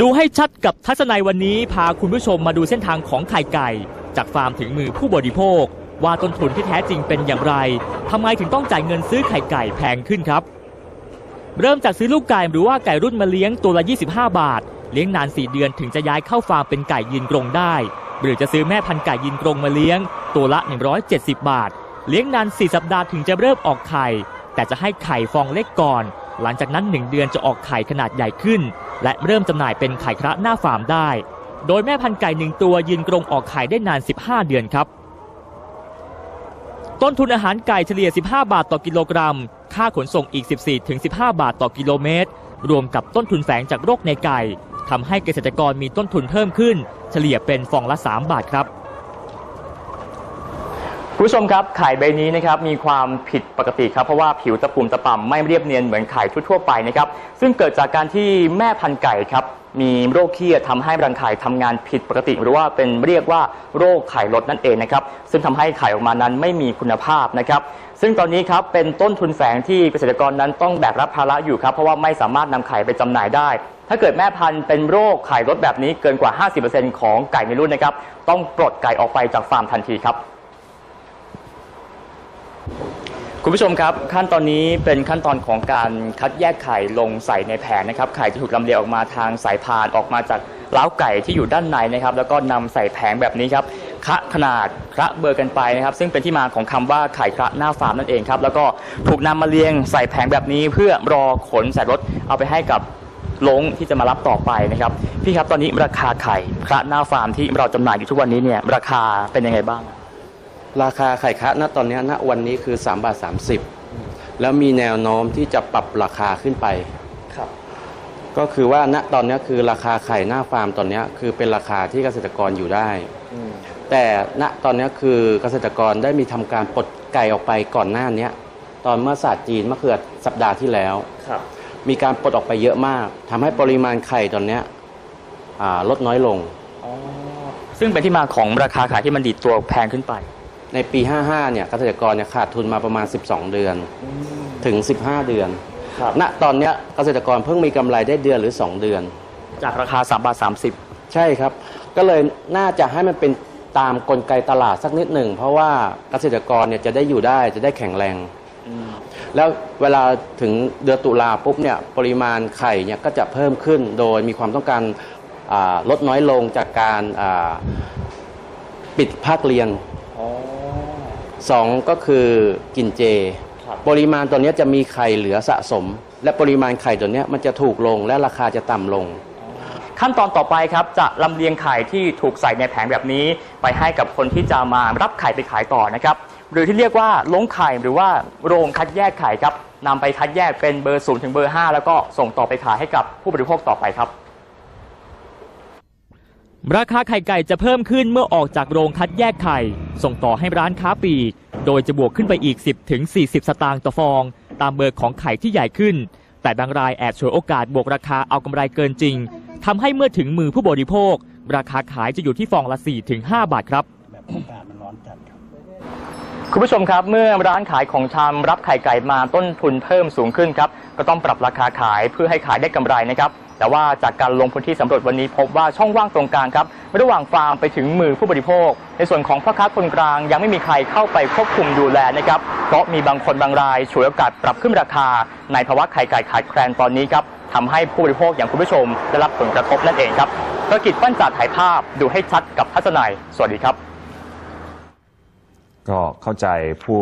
ดูให้ชัดกับทัศนัยวันนี้พาคุณผู้ชมมาดูเส้นทางของไข่ไก่ จากฟาร์มถึงมือผู้บริโภค ว่าต้นทุนที่แท้จริงเป็นอย่างไรทำไมถึงต้องจ่ายเงินซื้อไข่ไก่แพงขึ้นครับ เริ่มจากซื้อลูกไก่หรือว่าไก่รุ่นมาเลี้ยงตัวละ 25 บาท เลี้ยงนาน 4 เดือนถึงจะย้ายเข้าฟาร์มเป็นไก่ยืนกรงได้ หรือจะซื้อแม่พันธุ์ไก่ยืนกรงมาเลี้ยง ตัวละ 170 บาท เลี้ยงนาน 4 สัปดาห์ถึงจะเริ่มออกไข่แต่จะให้ไข่ฟองเล็กก่อน หลังจากนั้น 1 เดือนจะออกไข่ขนาดใหญ่ขึ้น และเริ่มจำหน่ายเป็นไข่คระหน้าฟาร์มได้ โดยแม่พันธุ์ไก่หนึ่งตัวยืนกรงออกไข่ได้นาน 15 เดือนครับ ต้นทุนอาหารไก่เฉลี่ย 15 บาทต่อกิโลกรัม ค่าขนส่งอีก 14-15 บาทต่อกิโลเมตร รวมกับต้นทุนแฝงจากโรคในไก่ทำให้เกษตรกรมีต้นทุนเพิ่มขึ้น เฉลี่ยเป็นฟองละ 3 บาทครับ คุณผู้ชมครับไข่ใบนี้นะครับมีความผิดปกติครับเพราะว่าผิวตะปุ่มตะป่ำไม่เรียบเนียนเหมือนไข่ทั่วๆไปนะครับซึ่งเกิดจากการที่แม่พันธุ์ไก่ครับมีโรคเคี้ยทำให้รังไข่ทำงานผิดปกติ หรือว่าเป็นเรียกว่าโรคไข่ลดนั่นเองนะครับซึ่งทำให้ไข่ออกมานั้นไม่มีคุณภาพนะครับซึ่งตอนนี้ครับเป็นต้นทุนแฝงที่เกษตรกรนั้นต้องแบกรับภาระอยู่ครับเพราะว่าไม่สามารถนำไข่ไปจำหน่ายได้ ถ้าเกิดแม่พันธุ์เป็นโรคไข่ลดแบบนี้เกินกว่า 50%ของไก่ในรุ่นนะครับต้องปลดไก่ออกไปจากฟาร์มทันทีครับ คุณผู้ชมครับขั้นตอนนี้เป็นขั้นตอนของการคัดแยกไข่ลงใส่ในแผงนะครับไข่จะถูกลำเลียงออกมาทางสายพานออกมาจากเล้าไก่ที่อยู่ด้านในนะครับ แล้วก็นำใส่แผงแบบนี้ครับคะขนาดคะเบอร์กันไปนะครับ ซึ่งเป็นที่มาของคำว่าไข่คะหน้าฟาร์มนั่นเองครับ แล้วก็ถูกนำมาเรียงใส่แผงแบบนี้ เพื่อรอขนใส่รถเอาไปให้กับลงที่จะมารับต่อไปนะครับพี่ครับตอนนี้ราคาไข่คะหน้าฟาร์มที่เราจำหน่ายอยู่ทุกวันนี้เนี่ยราคาเป็นยังไงบ้าง ราคาไข่คะณตอนนี้ณวันนี้คือ3บาท30 แล้วมีแนวโน้มที่จะปรับราคาขึ้นไปครับก็คือว่าณตอนนี้คือราคาไข่หน้าฟาร์มตอนนี้คือเป็นราคาที่เกษตรกรอยู่ได้ แต่ณตอนนี้คือเกษตรกรได้มีทำการปลดไก่ออกไปก่อนหน้านี้ตอนเมื่อศาสตร์จีนเมื่อเกือสัปดาห์ที่แล้วครับ มีการปลดออกไปเยอะมากทำให้ปริมาณไข่ตอนนี้อ่าลดน้อยลงซึ่งเป็นที่มาของราคาขายที่มันดีดตัวแพงขึ้นไป ในปี 55 เนี่ยเกษตรกรเนี่ยขาดทุนมาประมาณ 12 เดือน ถึง 15 เดือน ครับ ณ ตอนเนี้ยเกษตรกรเพิ่งมีกำไรได้เดือนหรือ 2 เดือน จากราคา3บาท30 ใช่ครับ ก็เลยน่าจะให้มันเป็นตามกลไกตลาดสักนิดหนึ่ง เพราะว่าเกษตรกรเนี่ยจะได้อยู่ได้จะได้แข็งแรง แล้วเวลาถึงเดือนตุลาปุ๊บเนี่ยปริมาณไข่เนี่ยก็จะเพิ่มขึ้นโดยมีความต้องการอ่าลดน้อยลงจากการอ่าปิดภาคเรียน สองก็คือกินเจครับปริมาณตัวเนี้ยจะมีไข่เหลือสะสม และปริมาณไข่ตัวเนี้ยมันจะถูกลงและราคาจะต่ำลง ขั้นตอนต่อไปครับจะลำเลียงไข่ที่ถูกใส่ในแผงแบบนี้ ไปให้กับคนที่จะมารับไข่ไปขายต่อนะครับหรือที่เรียกว่าลงไข่หรือว่าโรงคัดแยกไข่ครับนำไปคัดแยกเป็นเบอร์0ถึงเบอร์ 5 แล้วก็ส่งต่อไปขายให้กับผู้บริโภคต่อไปครับ ราคาไข่ไก่จะเพิ่มขึ้นเมื่อออกจากโรงคัดแยกไข่ ส่งต่อให้ร้านค้าปลีก โดยจะบวกขึ้นไปอีก 10ถึง40 สตางค์ต่อฟอง ตามเบอร์ของไข่ที่ใหญ่ขึ้น แต่บางรายแอบฉวยโอกาสบวกราคาเอากำไรเกินจริงทำให้เมื่อถึงมือผู้บริโภค ราคาขายจะอยู่ที่ฟองละ4ถึง5บาทครับ แบบอากาศมันร้อนจัด คุณผู้ชมครับ เมื่อร้านขายของชำรับไข่ไก่มาต้นทุนเพิ่มสูงขึ้นครับ ก็ต้องปรับราคาขายเพื่อให้ขายได้กำไรนะครับ แต่ว่าจากการลงพื้นที่สำรวจวันนี้พบว่าช่องว่างตรงกลางครับ ระหว่างฟาร์มไปถึงมือผู้บริโภค ในส่วนของพ่อค้าคนกลางยังไม่มีใครเข้าไปควบคุมดูแลนะครับ เพราะมีบางคนบางรายฉวยโอกาสปรับขึ้นราคา ในภาวะไข่ไก่ขาดแคลนตอนนี้ครับทำให้ผู้บริโภคอย่างคุณผู้ชมได้รับผลกระทบนั่นเองครับปรกิจปั้นจัดถ่ายภาพดูให้ชัดกับทัศนัยสวัสดีครับ ก็เข้าใจผู้